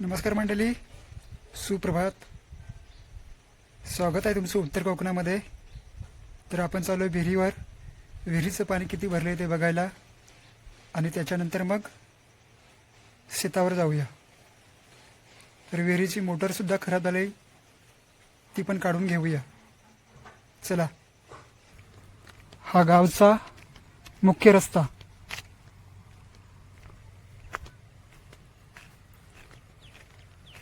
नमस्कार मंडळी. सुप्रभात. स्वागत आहे तुमचं उत्तर कोकणामध्ये. तर आपण चालू आहे विहिरीवर. विहिरीचं पाणी किती भरलं आहे ते बघायला. आणि त्याच्यानंतर मग शेतावर जाऊया. तर विहिरीची मोटरसुद्धा खराब झाली. ती पण काढून घेऊया. चला. हा गावचा मुख्य रस्ता.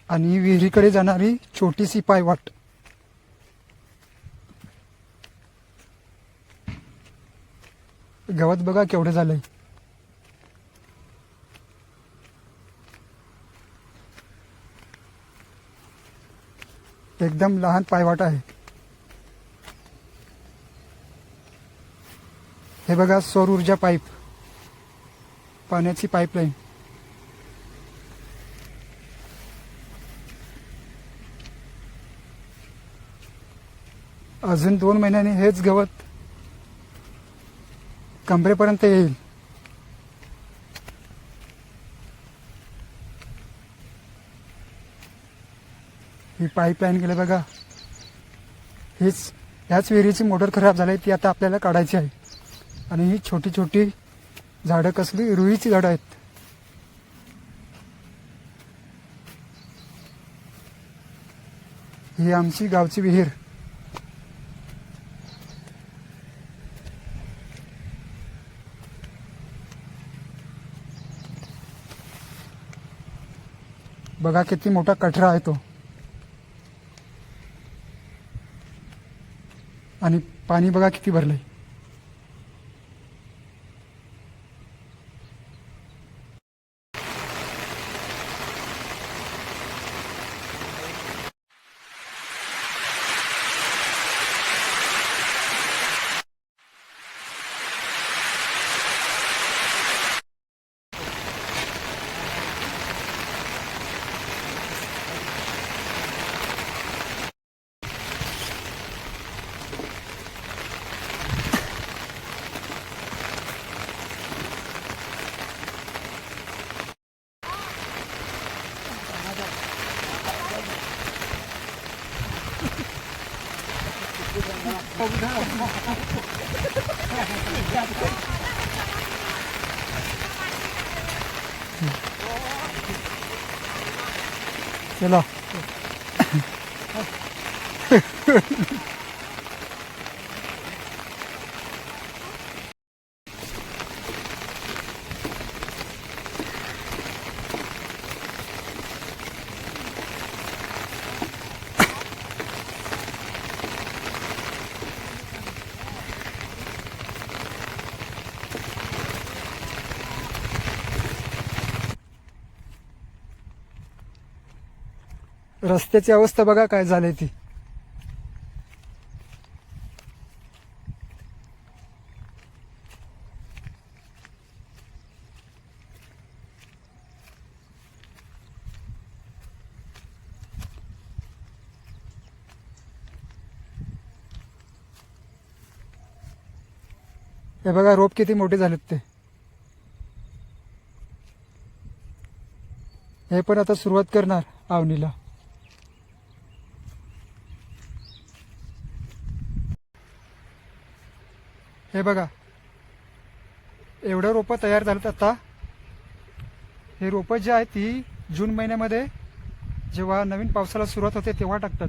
आणि विहिरीकडे जाणारी छोटीशी पायवाट. गवत बघा केवढं झालंय. एकदम लहान पायवाट आहे. हे बघा सौर ऊर्जा पाईप. पाण्याची पाईपलाईन. अजून दोन महिन्यांनी हेच गवत कमरेपर्यंत येईल. ही पाईपलाईन गेलं बघा. हीच ह्याच विहिरीची मोटर खराब झाली ती आता आपल्याला काढायची आहे. आणि ही छोटी छोटी झाडं कसली रुईची झाडं आहेत. ही आमची गावची विहीर. बघा किती मोठा कठरा आहे तो. आणि पाणी बघा किती เสร็จแล้ว रस्त्याची अवस्था बघा काय झाली ती. हे बघा रोप किती मोठे झालेत ते. हे पण आता सुरुवात करणार आवनीला हे बघा. एवढं रोपं तयार झालं आता. हे रोपं जे आहेत ती जून महिन्यामध्ये जेव्हा नवीन पावसाला सुरुवात होते तेव्हा टाकतात.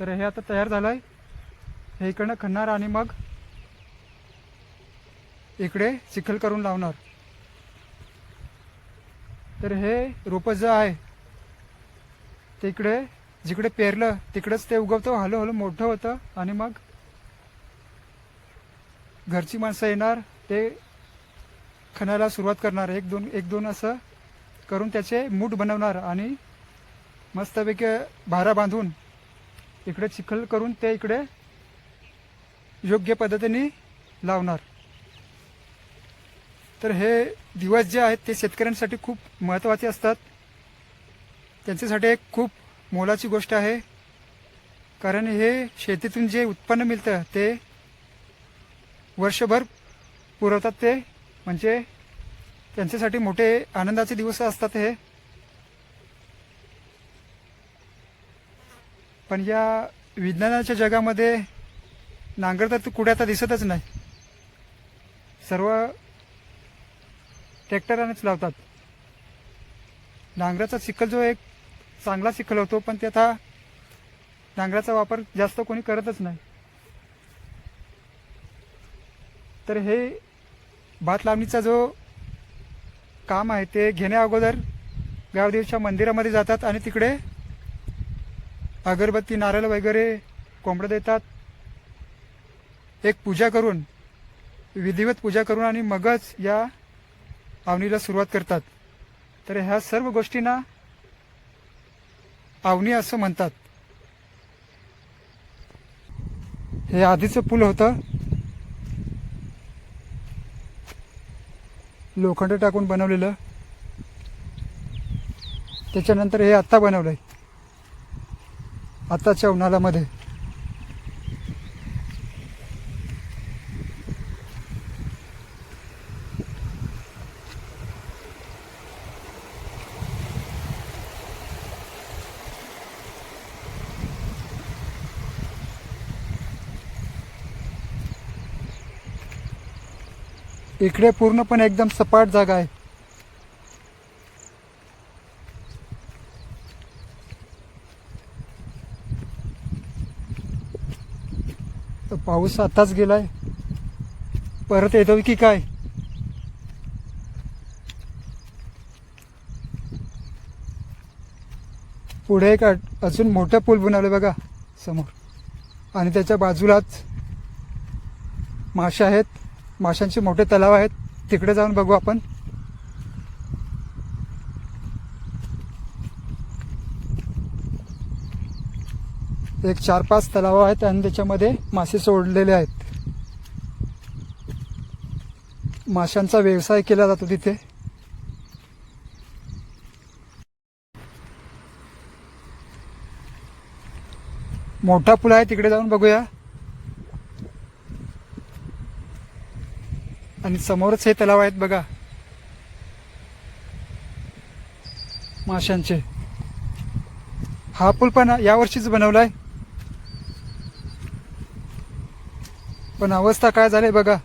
तर हे आता तयार झालं आहे हे इकडनं खणणार आणि मग इकडे चिखल करून लावणार. तर हे रोपं जे आहे ते इकडे जिकडे पेरलं तिकडेच ते उगवतं हळूहळू मोठं होतं आणि मग घरची माणसं येणार ते खणायला सुरुवात करणार. एक दोन एक दोन असं करून त्याचे मूठ बनवणार आणि मस्तपैकी भारा बांधून इकडे चिखल करून ते इकडे योग्य पद्धतीने लावणार. तर हे दिवस जे आहेत ते शेतकऱ्यांसाठी खूप महत्त्वाचे असतात. त्यांच्यासाठी एक खूप मोलाची गोष्ट आहे. कारण हे शेतीतून जे उत्पन्न मिळतं ते वर्षभर पुरवतात ते. म्हणजे त्यांच्यासाठी मोठे आनंदाचे दिवस असतात हे. पण या विज्ञानाच्या जगामध्ये नांगर तर कुठे आता दिसतच नाही. सर्व ट्रॅक्टरानेच लावतात. नांगराचा सिक्कल जो एक चांगला सिक्कल होतो पण ते आता नांगराचा वापर जास्त कोणी करतच नाही. तर हे भात लावणीचा जो काम आहे ते घेण्या अगोदर गावदेवच्या मंदिरामध्ये जातात आणि तिकडे अगरबत्ती नारळ वगैरे कोंबडं देतात. एक पूजा करून विधिवत पूजा करून आणि मगच या आवनीला सुरुवात करतात. तर ह्या सर्व गोष्टींना आवनी असं म्हणतात. हे आधीचं पूल होतं. लोखंड टाकून बनवलेलं. त्याच्यानंतर हे आत्ता बनवलं आहे आत्ताच्या उन्हाळ्यामध्ये. इकडे पूर्णपणे एकदम सपाट जागा आहे. तर पाऊस आताच गेलाय. परत येतो की काय? पुढे एक अजून मोठा पूल बनवलं बघा समोर. आणि त्याच्या बाजूलाच मासे आहेत. माशांचे मोठे तलाव आहेत. तिकडे जाऊन बघू आपण. एक चार पाच तलाव आहेत आणि त्याच्यामध्ये मासे सोडलेले आहेत. माशांचा व्यवसाय केला जातो तिथे. मोठा पूल आहे तिकडे जाऊन बघूया. आणि समोरच हे तलाव आहेत बघा. माशांचे. हा पूल पण यावर्षीच बनवलाय. पण अवस्था काय झाली बघा.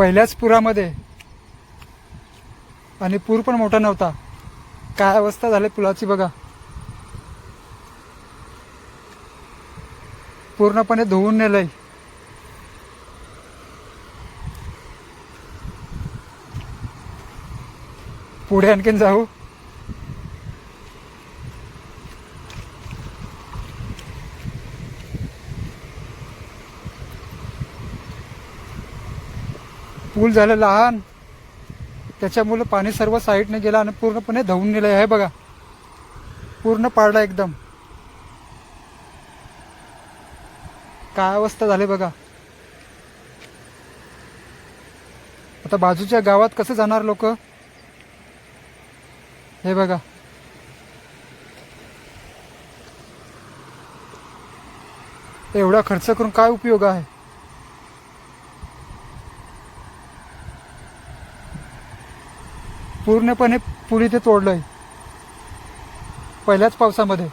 पहिल्याच पुरामध्ये. आणि पूर पण मोठा नव्हता. काय अवस्था झाली पुलाची बघा. पूर्णपणे धुवून नेलंय. पुढे आणखीन जाऊ. पूल झालं लहान. त्याच्यामुळं पाणी सर्व साईडने गेलं आणि पूर्णपणे धावून नेलं आहे बघा. पूर्ण पाडला एकदम. काय अवस्था झाली बघा. आता बाजूच्या गावात कसं जाणार लोक? हे बघा. एवढा खर्च करून काय उपयोग आहे? पूर्णपणे पूल इथे आहे पहिल्याच पावसामध्ये.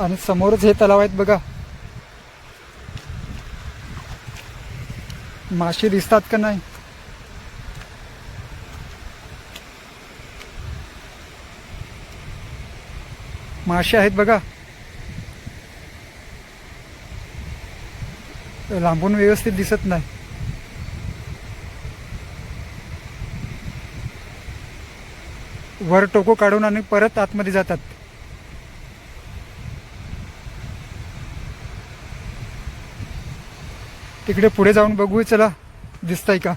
आणि समोरच हे तलाव आहेत बघा. मासे दिसतात का नाही? मासे आहेत बघा. लांबून व्यवस्थित दिसत नाही. वर टोको काढून आणि परत आतमध्ये जातात. तिकडे पुढे जाऊन बघू चला. दिसतंय का?